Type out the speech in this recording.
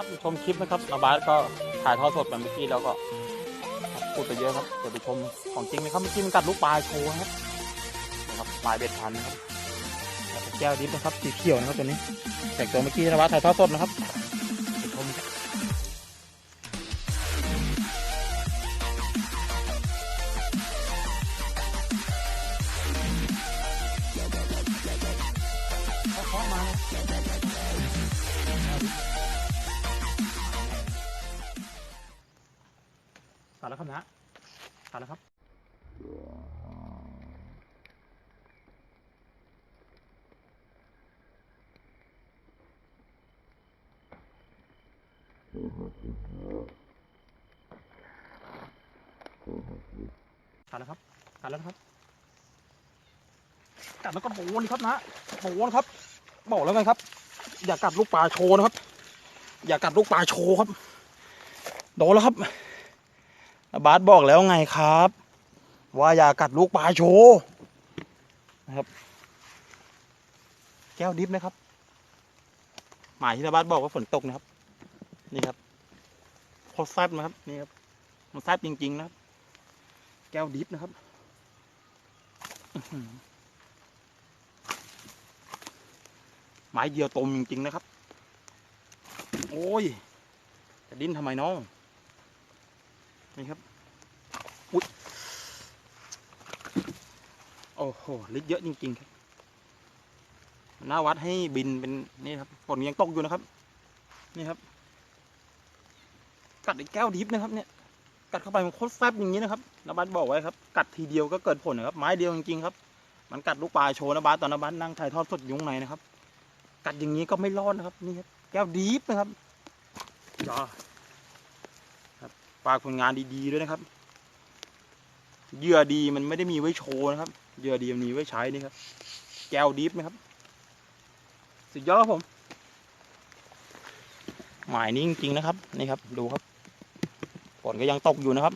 ครับชมคลิปนะครับนาบาสก็ถ่ายทอดสดไปเมื่อกี้แล้วก็พูดไปเยอะครับเดี๋ยวไปชมของจริงนะครับเมื่อกี้มันกัดลูกปลาโชว์ครับนะครับปลายเบ็ดพันนะครับแล้วก็แก้วดิบนะครับสีเขียวนะครับตัวนี้แต่ตัวเมื่อกี้นาบาสถ่ายทอดสดนะครับ ขาดแล้วครับนะขาดแล้วครับกัดแล้วครับกัดแล้วครับกัดแล้วก็โบนครับนะโบนครับ บอกแล้วไงครับ อย่ากัดลูกปลาโชว์นะครับ อย่ากัดลูกปลาโชว์ครับ โดนแล้วครับ บาสบอกแล้วไงครับ ว่าอย่ากัดลูกปลาโชว์นะครับ แก้วดิฟนะครับ หมายที่บาสบอกว่าฝนตกนะครับ นี่ครับโคตรแซ่บนะครับนี่ครับมันแซ่บจริง ๆ นะครับ แก้วดิฟนะครับหือไม้เดียวตมจริง ๆ นะครับ โอ้ย จะดิ้นทำไมน้อง นี่ครับอุ๊ยโอ้โหลิตรเยอะจริง ๆ ครับหน้าวัดให้บินเป็นนี่ครับฝนยังตกอยู่นะครับ นี่ครับ กัดไอ้แก้วดิฟนะครับ เนี่ย กัดเข้าไปมันโคตรแซ่บอย่างนี้นะครับนบัสบอกไว้ครับ กัดทีเดียวก็เกิดผลนะครับ ไม้เดียวจริงๆครับ มันกัดลูกปลาโชว์นบัสตอนนบัสนั่งถ่ายทอดสดยุ้งในนะครับ กัดอย่างนี้ก็ไม่รอดนะครับ นี่ครับ แก้วดีฟนะครับจ้า ครับฝากผลงานดีๆด้วยนะครับเหยื่อดีมันไม่ได้มีไว้โชว์นะครับเหยื่อดีมันมีไว้ใช้นี่ครับ แก้วดิฟนะครับ สุดยอดครับผม หมายนี้จริงๆนะครับ นี่ครับ ดูครับฝนก็ยังตกอยู่นะครับ